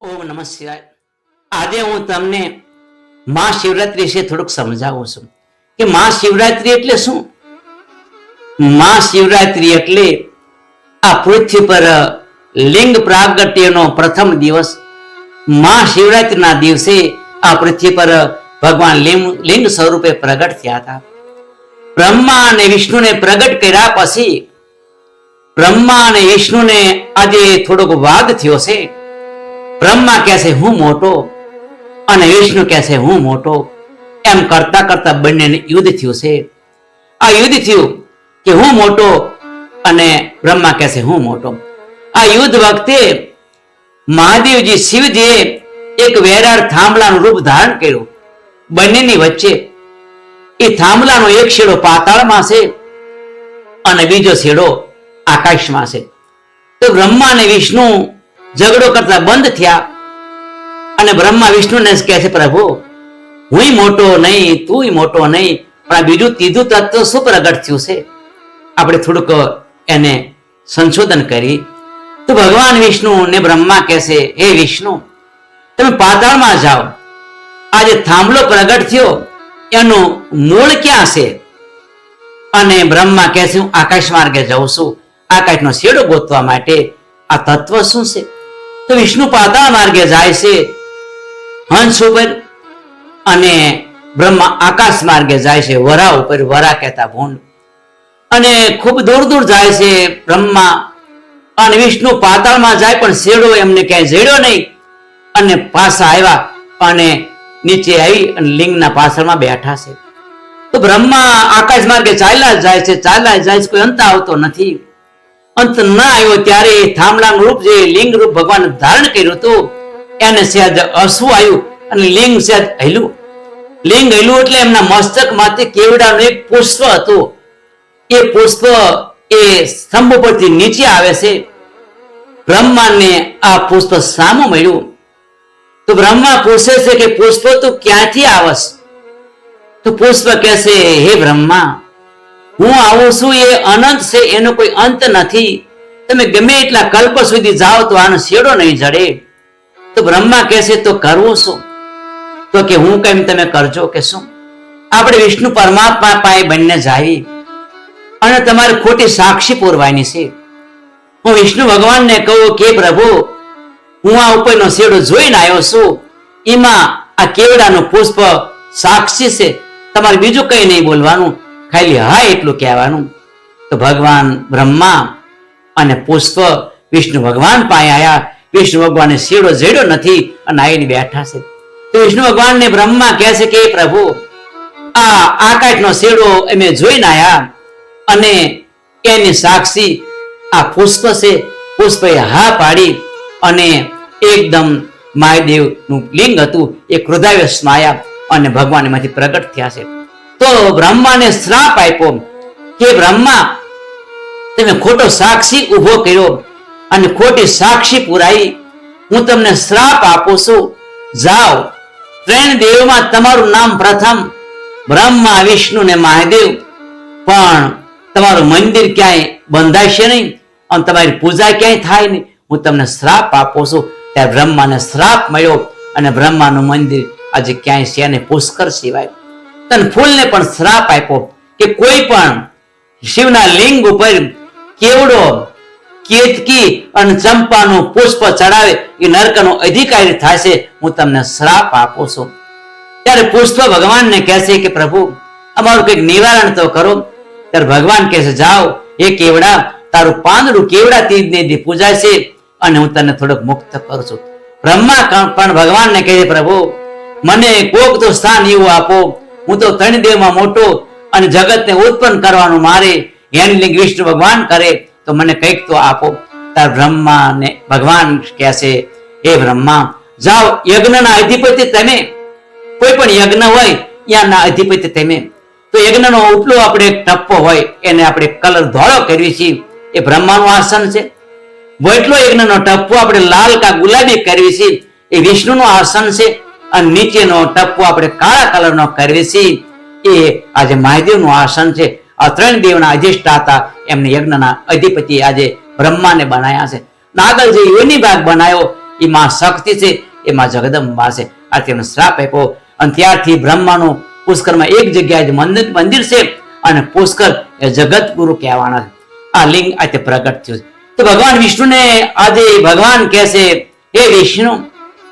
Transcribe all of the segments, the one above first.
ઓમ નમઃ શિવાય. આજે હું તમને મહાશિવરાત્રી વિશે થોડુંક સમજાવું છું. કે મહાશિવરાત્રી એટલે શું? મહાશિવરાત્રી એટલે આ પૃથ્વી પર લિંગ પ્રાગટ્યનો પ્રથમ દિવસ. મહાશિવરાત્રીના દિવસે આ પૃથ્વી પર ભગવાન લિંગ લિંગ સ્વરૂપે પ્રગટ થયા હતા. બ્રહ્મા અને વિષ્ણુને પ્રગટ કર્યા પછી બ્રહ્મા અને વિષ્ણુને આજે થોડોક વાદ થયો છે. બ્રહ્મા કહે હું મોટો અને વિષ્ણુ કહે છે, હું મોટો. એમ કરતા કરતા બંનેને યુદ્ધ થયું છે. આ યુદ્ધ થયું કે હું મોટો અને બ્રહ્મા કહે છે, હું મોટો. આ યુદ્ધ વખતે મહાદેવજી શિવજીએ એક વેરાળ થાંભલાનું રૂપ ધારણ કર્યું. બંનેની વચ્ચે એ થાંભલાનો એક શેડો પાતાળમાં છે અને બીજો શેડો આકાશમાં છે. તો બ્રહ્મા અને વિષ્ણુ ઝઘડો કરતા બંધ થયા અને બ્રહ્મા વિષ્ણુને કહે છે, પ્રભુ હું મોટો નહીં તું મોટો નહીં, પણ આ બીજું ત્રીજું તત્વ શું પ્રગટ થયું છે. આપણે થોડુંક એને સંશોધન કરી. તો ભગવાન વિષ્ણુ ને બ્રહ્મા કહેશે હે વિષ્ણુ, તમે પાતાળમાં જાઓ. આ જે થાંભલો પ્રગટ થયો, એનું મૂળ ક્યાં છે? અને બ્રહ્મા કહે છે, હું આકાશ માર્ગે જાઉં છું. આકાશનો શેડો ગોતવા માટે આ તત્વ શું છે? તો વિષ્ણુ પાતાળ માર્ગે જાય છે. હંસ ઉપર અને બ્રહ્મા આકાશ માર્ગે જાય છે. વરા ઉપર વરા કહેતા ભૂંડ. અને ખૂબ દૂર દૂર જાય છે બ્રહ્મા. અને વિષ્ણુ પાતાળમાં જાય પણ શેડો એમને ક્યાંય જેડ્યો નહીં. અને પાછા આવ્યા અને નીચે આવી અને લિંગના પાછળમાં બેઠા છે. તો બ્રહ્મા આકાશ માર્ગે ચાલ્યા જાય છે. ચાલ્યા જાય છે. કોઈ અંત આવતો નથી. અંત ન આવ્યો ત્યારે થાંભલાનું રૂપ જે લિંગ રૂપ ભગવાન ધારણ કર્યું હતું, એને સહેજ હસવું આવ્યું અને લિંગ સહેજ હૈલું. લિંગ હલ્યું એટલે એમના મસ્તકમાંથી કેવડાનું એક પુષ્પ હતું. એ પુષ્પ એ સ્તંભ પરથી નીચે આવે છે. બ્રહ્માને આ પુષ્પ સામું મળ્યું. તો બ્રહ્મા પૂછે છે કે પુષ્પ તું ક્યાંથી આવસ તો પુષ્પ કહેશે હે બ્રહ્મા હું આવું છું એ અનંત છે, એનો કોઈ અંત નથી. તમે ગમે એટલા કલ્પ સુધી જાઓ તો આનો શેડો નહીં જડે. તો બ્રહ્મા કહેશે તો કરવું શું? તો કે હું કેમ તમે કરજો કે શું? આપણે વિષ્ણુ પરમાત્મા પાસે બંને જાવી અને તમારે ખોટી સાક્ષી પૂરવાની છે. હું વિષ્ણુ ભગવાનને કહું કે, પ્રભુ, હું આ ઉપરનો શેડો જોઈને આવ્યો છું. એમાં આ કેવડાનું પુષ્પ સાક્ષી છે. તમારે બીજું કઈ નહીં બોલવાનું. ખાલી હા એટલું કહેવાનું. તો ભગવાન બ્રહ્મા અને પુષ્પ વિષ્ણુ ભગવાન પાસે આયા. વિષ્ણુ ભગવાને શીડો જેડો નથી અને આવીને બેઠા છે. તો વિષ્ણુ ભગવાનને બ્રહ્મા કહે છે કે પ્રભુ, આ આકાશનો શીડો અમે જોઈને આવ્યા અને એની સાક્ષી આ પુષ્પ છે. પુષ્પે હા પાડી અને એકદમ મહાદેવનું લિંગ હતું. એ ક્રોધાવેશમાં આવ્યા અને ભગવાન એમાંથી પ્રગટ થયા છે. તો બ્રહ્માને શ્રાપ આપ્યો. કે બ્રહ્મા, તમે ખોટો સાક્ષી ઊભો કર્યો અને ખોટી સાક્ષી પુરાઈ. હું તમને શ્રાપ આપું છું. જાઓ, ત્રણ દેવમાં તમારું નામ પ્રથમ બ્રહ્મા, વિષ્ણુ ને મહાદેવ. પણ તમારું મંદિર ક્યાંય બંધાશે નહીં અને તમારી પૂજા ક્યાંય થાય નહીં. હું તમને શ્રાપ આપું છું. ત્યારે બ્રહ્માને શ્રાપ મળ્યો અને બ્રહ્માનું મંદિર આજે ક્યાંય છે અને પુષ્કર સિવાય. તને ફૂલને પણ શ્રાપ આપ્યો કે કોઈ પણ શિવના લિંગ ઉપર કેવડો કેતકી અને ચંપાનું પુષ્પ ચડાવે એ નરકનો અધિકારી થશે હું તમને શ્રાપ આપું છું. ત્યારે પુષ્પ ભગવાનને કહેશે કે પ્રભુ અમારું કંઈક નિવારણ તો કરો. ત્યારે ભગવાન કહેશે જાઓ એ કેવડા તારું પાંદડું કેવડા તીજને પૂજાય છે અને હું તને થોડોક મુક્ત કરું છું. બ્રહ્મા પણ ભગવાનને કહે છે, પ્રભુ મને કોક તો સ્થાન એવું આપો. હું તો ત્રણ દેહમાં મોટો અને જગતને ઉત્પન્ન કરવાનું મારે. હેન્ડલિંગ વિષ્ણુ ભગવાન કરે, તો મને કંઈક તો આપો. તાર બ્રહ્મા ને ભગવાન કહેશે હે બ્રહ્મા, જાઓ યજ્ઞના અધિપતિ તમે. કોઈ પણ યજ્ઞ હોય, ત્યાંના અધિપતિ તમે. તો યજ્ઞનો ઉપલો આપણે ટપ્પો હોય, એને આપણે કલર ધોળો કરીએ છીએ. એ બ્રહ્માનું આસન છે. વૈટલો યજ્ઞનો ટપ્પો આપણે લાલ કા ગુલાબી કરવી છીએ. એ વિષ્ણુનું આસન છે. અને નીચેનો ટપ્પો આપણે કાળા કલરનો કરીએ છીએ. એ આજે મહાદેવનું આસન છે. આ ત્રણ દેવના અધિષ્ઠાતા એમને યજ્ઞના અધિપતિ આજે બ્રહ્માને બનાવ્યા છે. આગળ જે યોની ભાગ બનાવ્યો એ માં શક્તિ છે. એ માં જગદંબા છે. આ તેનો શ્રાપ આપ્યો. અને ત્યારથી બ્રહ્માનું પુષ્કરમાં એક જગ્યાએ મંદિર મંદિર છે. અને પુષ્કર એ જગત ગુરુ કહેવાના છે. આ લિંગ આ તે પ્રગટ થયું છે. તો ભગવાન વિષ્ણુને આજે ભગવાન કહે છે, હે વિષ્ણુ,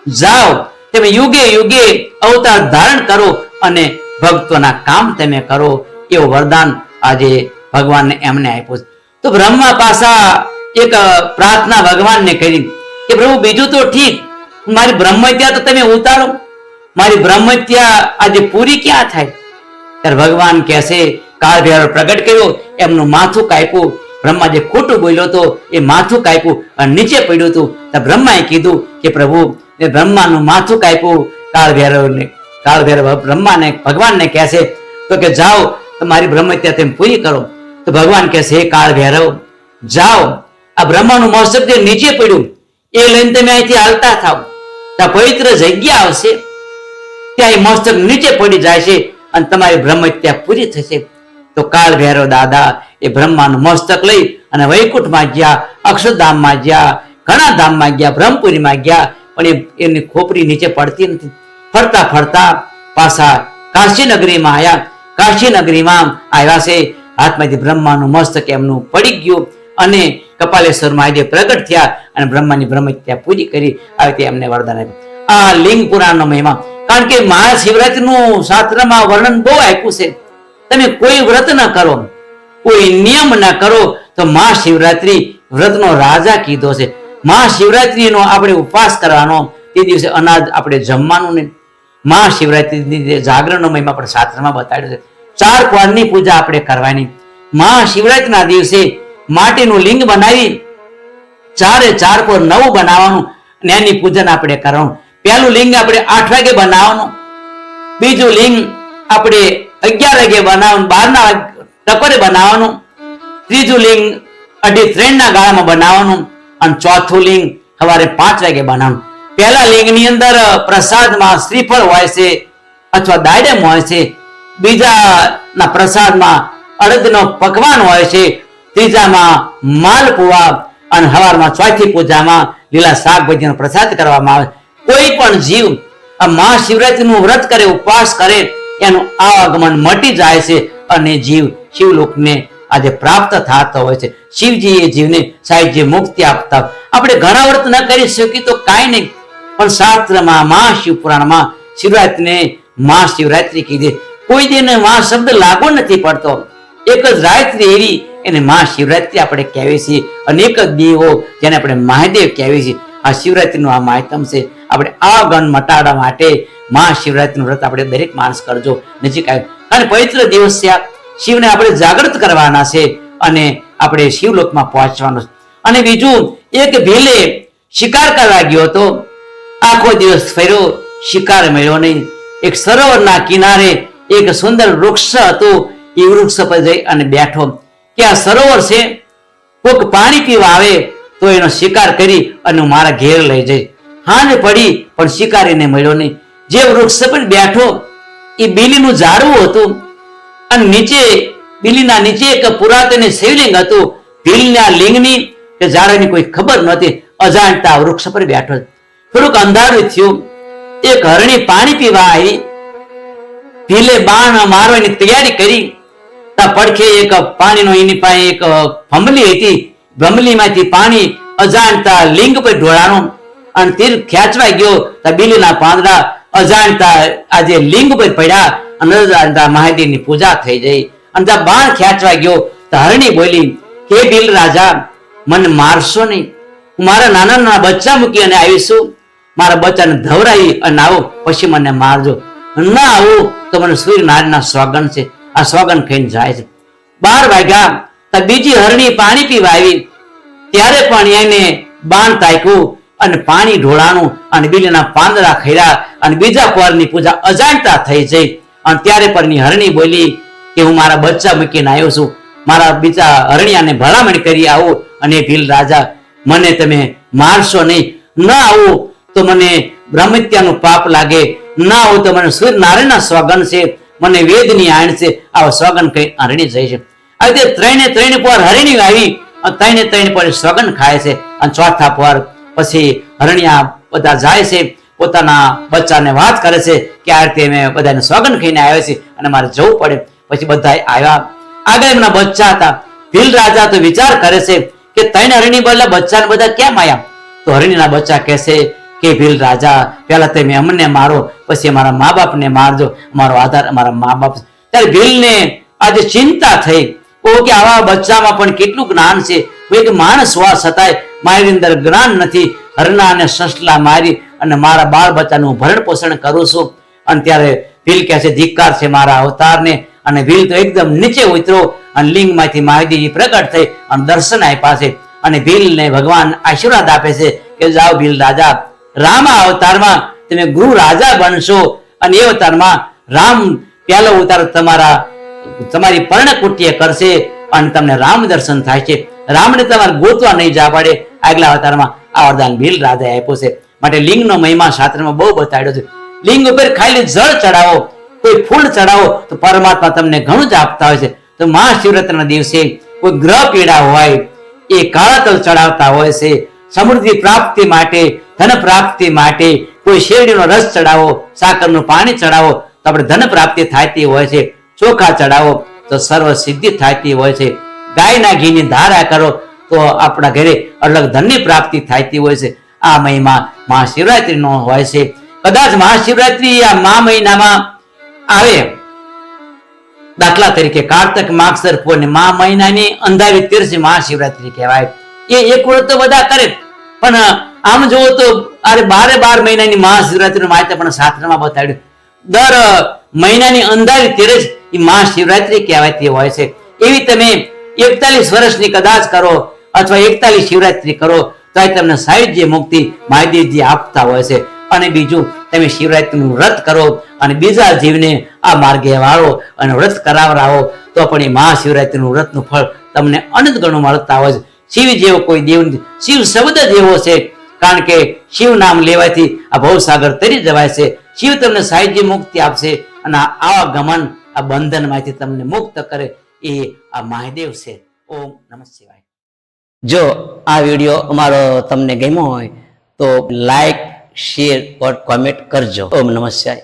જાઓ તમે યુગે યુગે અવતાર ધારણ કરો અને ભક્તોના કામ તમે કરો. એવું વરદાન આજે ભગવાનને એમને આપ્યું તો બ્રહ્મા પાસા એક પ્રાર્થના ભગવાનને કરી. કે પ્રભુ, બીજું તો ઠીક. મારી બ્રહ્મત્યા તો તમે ઉતારો. મારી બ્રહ્મત્યા આજે પૂરી ક્યાં થાય? ત્યારે ભગવાન કહેશે, કાળ ભૈરવ પ્રગટ કર્યો, એમનું માથું કાપ્યું. બ્રહ્મા જે ખોટું બોલ્યો હતો એ માથું કાપ્યું અને નીચે પડ્યું હતું. તો બ્રહ્માએ કીધું કે પ્રભુ એ બ્રહ્માનું માથું કાપ્યું કાળ ભૈરવને. કાળ ભૈરવ બ્રહ્માને ભગવાનને કહેશે તો કે જાઓ તમારી બ્રહ્મત્યા તેમ પૂરી કરો. તો ભગવાન કહેશે હે કાળ ભૈરવ, જાઓ. આ બ્રહ્માનું મહોત્સવ જે નીચે પડ્યું, એ લઈને તમે અહીંથી હાલતા થાવ. ત્યાં પવિત્ર જગ્યા આવશે. ત્યાં એ મહોત્સવ નીચે પડી જાય છે અને તમારી બ્રહ્મત્યા પૂરી થશે. તો કાળ ભૈરવ દાદા, એ બ્રહ્માનું મસ્તક લઈ અને વૈકુંઠમાં ગયા, અક્ષરધામમાં ગયા, ઘણા ધામમાં ગયા, બ્રહ્મપુરીમાં ગયા પણ એની ખોપરી નીચે પડતી નથી. ફરતા ફરતા પાછા કાશી નગરીમાં આવ્યા કાશી નગરીમાં આવ્યા છે. હાથમાંથી બ્રહ્માનું મસ્તક એમનું પડી ગયું અને કપાલેશ્વર મહાદેવ પ્રગટ થયા અને બ્રહ્માની બ્રહ્મત્યા પૂરી કરી. આવી એમને વરદાન આપ્યું. આ લિંગ પુરાણનો મહિમા. કારણ કે મહાશિવરાત્રીનું શાસ્ત્રમાં વર્ણન બહુ આપ્યું છે. તમે કોઈ વ્રત ન કરો. કોઈ નિયમ ન કરો તો મહાશિવરાત્રી વ્રતનો રાજા કીધો છે. મહાશિવરાત્રીનો આપણે ઉપવાસ કરવાનો, તે દિવસે અનાજ આપણે જમવાનું નહીં. મહાશિવરાત્રી જાગરણનો મહિમા પણ શાસ્ત્રમાં બતાડ્યો છે. ચાર કવારની પૂજા આપણે કરવાની. મહાશિવરાત્રીના દિવસે માટીનું લિંગ બનાવી, ચારે ચાર પર નવું બનાવવાનું અને એની પૂજન આપણે કરવાનું. પહેલું લિંગ આપણે આઠ વાગે બનાવવાનું. બીજું લિંગ આપણે અગિયાર વાગે બનાવવાનું, બારના ટકોરે બનાવવાનું. ત્રીજું લિંગ અઢી ત્રણના ગાળામાં બનાવવાનું. અને ચોથું લિંગ સવારે પાંચ વાગે બનાવવાનું પહેલા લિંગની અંદર પ્રસાદમાં શ્રીફળ હોય છે અથવા દાડમ હોય છે. બીજાના પ્રસાદમાં અડદનો પકવાન હોય છે. ત્રીજામાં માલપુવા અને હવારમાં ચોથી પૂજામાં લીલા શાકભાજીનો પ્રસાદ કરવામાં આવે. કોઈ પણ જીવ આ મહાશિવરાત્રીનું વ્રત કરે, ઉપવાસ કરે, એનું આવાગમન મટી જાય છે અને જીવ શિવલોકને આજે પ્રાપ્ત થતો હોય છે. શિવજી એ જીવને સાહેબજી મુક્તિ આપતા આપણે ઘણા વ્રત ન કરી શકીએ તો કાંઈ નહીં. પણ શાસ્ત્રમાં મહાશિવ પુરાણમાં મા શિવરાત્રિ કીધી. કોઈ દિન મા શબ્દ લાગુ નથી પડતો. એક જ રાત્રિ એવી એને મહાશિવરાત્રી આપણે કહેવી છીએ. અને એક જ દેવો જેને આપણે મહાદેવ કહેવી છીએ. આ શિવરાત્રિનું આ માહિતમ છે. આપણે આ ગણ મટાડવા માટે મહાશિવરાત્રીનું વ્રત આપણે દરેક માણસ કરજો. નજીક આવે કારણ પવિત્ર દિવસ છે આ. શિવને આપણે જાગૃત કરવાના છે અને આપણે શિવલોકમાં પહોંચવાનું અને બીજું, એક ભીલે શિકાર કરવા ગયો હતો. આખો દિવસ ફર્યો શિકાર મળ્યો નહીં. એક સરોવરના કિનારે એક સુંદર વૃક્ષ હતું. એ વૃક્ષ પર જઈ અને બેઠો. કે આ સરોવર છે? કોક પાણી પીવા આવે તો એનો શિકાર કરી અને મારા ઘેર લઈ જઈ હાને પડી, પણ શિકારીને મળ્યો નહીં. જે વૃક્ષ પર બેઠો, એ બીલીનું ઝાડવું હતું. અને નીચે, બિલીના નીચે એક પુરાતન શિવલિંગ હતું. ભીલના લિંગની કે ઝાડની કોઈ ખબર નહોતી. અજાણતા વૃક્ષ પર બેઠો. થોડુંક અંધારું થયું. એક હરણી પાણી પીવા આવી. ભીલે બાણ મારવાની તૈયારી કરી. તા પડખે એક પાણીનો એની પાસે એક ભમલી હતી. ભમલીમાંથી પાણી અજાણતા લિંગ પર ઢોળાણું. અને તીર ખેંચવા ગયો. તા બીલીના પાંદડા અજાણતા આજે લિંગ પર પડ્યા. અને માહિતીની પૂજા થઈ જઈ. અને ત્યાં બાણ ખેંચવા ગયો. હરણી બોલી, હે બિલ રાજા, મને મારશો નહીં. હું મારા નાના નાના બચ્ચા મૂકી અને આવીશું મારા બચ્ચાને ધવરાવી અને આવો, પછી મને મારજો. ના આવું તો મને સૂર્યનારાયણના સ્વાગન છે. આ સ્વાગન ખાઈને જાય છે. બાર વાગ્યા તો બીજી હરણી પાણી પીવા આવી. ત્યારે પણ એને બાણ તાક્યું અને પાણી ઢોળાણું અને બીલીના પાંદડા ખર્યા અને બીજા કુવારની પૂજા અજાણતા થઈ જઈ. અને ત્યારે પરની હરણી બોલી કે હું મારા બચ્ચા મૂકીને આવ્યો છું. મારા બીજા હરણિયાને ભલામણ કરી આવું અને ભીલ રાજા, મને તમે મારશો નહીં. ના આવું તો મને બ્રહ્મત્યાનું પાપ લાગે. ના આવું તો મને સૂર્યનારાયણના સ્વગન છે. મને વેદની આણ છે. આવા સ્વગન કઈ હરણી જાય છે. આવી રીતે ત્રણે ત્રણ પર હરણી આવી અને ત્રણે ત્રણ પર સ્વગન ખાય છે. અને ચોથા પર પછી હરણિયા બધા જાય છે. પોતાના બચ્ચાને વાત કરે છે કે આ રીતે મેં બધાને સોગંદ ખાઈને આવ્યા છે અને મારે જવું પડે. પછી બધા આવ્યા. આગળ એમના બચ્ચા હતા. ભીલ રાજા તો વિચાર કરે છે કે ત્રણ હરિણી બદલે બચ્ચાને બધા કેમ આવ્યા તો હરિણીના બચ્ચા કહેશે કે ભીલ રાજા, પહેલા તમે અમને મારો, પછી અમારા મા બાપને મારજો. અમારો આધાર, અમારા મા બાપ ત્યારે ભીલને આજે ચિંતા થઈ. ઓ કે આવા બચ્ચામાં પણ કેટલું જ્ઞાન છે? એક માણસ હોવા છતાંય મારી અંદર જ્ઞાન નથી. હરણા અને સસલા મારી અને મારા બાળ બચ્ચાનું ભરણ પોષણ કરું છું. અને ત્યારે ભીલ કહે છે, ધિક્કાર છે મારા અવતારને. અને ભીલ તો એકદમ નીચે ઉતરો અને લિંગમાંથી મહાદેવજી પ્રગટ થઈ અને દર્શન આપ્યા છે. અને ભીલને ભગવાન આશીર્વાદ આપે છે કે જાઓ ભીલ રાજા, રામ અવતારમાં તમે ગુરુ રાજા બનશો. અને એ અવતારમાં રામ પહેલો અવતાર તમારા, તમારી પર્ણકુટીએ કરશે અને તમને રામ દર્શન થાય છે. રામને તમારે ગોતવા નહીં જા પડે. આગલા અવતારમાં આ વરદાન ભીલ રાજાએ આપ્યું છે. માટે લિંગનો મહિમા શાસ્ત્રમાં બહુ બતાડ્યો છે. લિંગ ઉપર ખાલી જળ ચડાવો, કોઈ ફૂલ ચડાવો, તો પરમાત્મા તમને ઘણું જ આપતા હોય છે. તો મહાશિવરાત્રિના દિવસે કોઈ ગ્રહ પીડા હોય, એ કાળા તલ ચડાવતા હોય છે. સમૃદ્ધિ પ્રાપ્તિ માટે, ધન પ્રાપ્તિ માટે કોઈ શેરડીનો રસ ચડાવો, સાકરનું પાણી ચડાવો, તો આપણે ધન પ્રાપ્તિ થતી હોય છે. ચોખા ચડાવો, તો સર્વ સિદ્ધિ થતી હોય છે. ગાયના ઘીની ધારા કરો તો આપણા ઘરે અલગ ધનની પ્રાપ્તિ થાતી હોય છે. આ મહિમા મહાશિવરાત્રિનો હોય છે. કદાચ મહાશિવરાત્રિ આ મા મહિનામાં આવે. દાખલા તરીકે કારતક માગસર પૂર્ણિમા મહિનાની અંધારી તીર્થ મહાશિવરાત્રી કહેવાય. એ એક વર્ષ તો બધા કરે. પણ આમ જુઓ તો અરે બારે બાર મહિનાની મહાશિવરાત્રી માહિતી પણ શાસ્ત્રમાં બતાડ્યું દર મહિનાની અંધારી તીરજ એ મહાશિવરાત્રી કહેવાતી હોય છે. એવી તમે એકતાલીસ વર્ષની કદાચ કરો અથવા એકતાલીસ શિવરાત્રી કરો તો તમને સાહિત્ય મુક્તિ મહાદેવજી આપતા હોય છે. અને બીજું, તમે શિવરાત્રીનું વ્રત કરો અને બીજા જીવને આ માર્ગે વાળો અને વ્રત કરાવરાવો તો પણ એ મહાશિવરાત્રીનું વ્રતનું ફળ તમને અનંત ગણું મળતા હોય છે. શિવ જેવો કોઈ દેવ, શિવ શબ્દ જેવો છે, કારણ કે શિવ નામ લેવાથી આ ભવસાગર તરી જવાય છે. શિવ તમને સાહિત્ય મુક્તિ આપશે અને આવા ગમન, આ બંધનમાંથી તમને મુક્ત કરે એ આ મહાદેવ છે. ઓમ નમઃ શિવાય. જો આ વીડિયો અમારો તમને ગમ્યો હોય, તો લાઈક શેર ઓર કોમેન્ટ કરજો. ઓમ નમઃ શિવાય.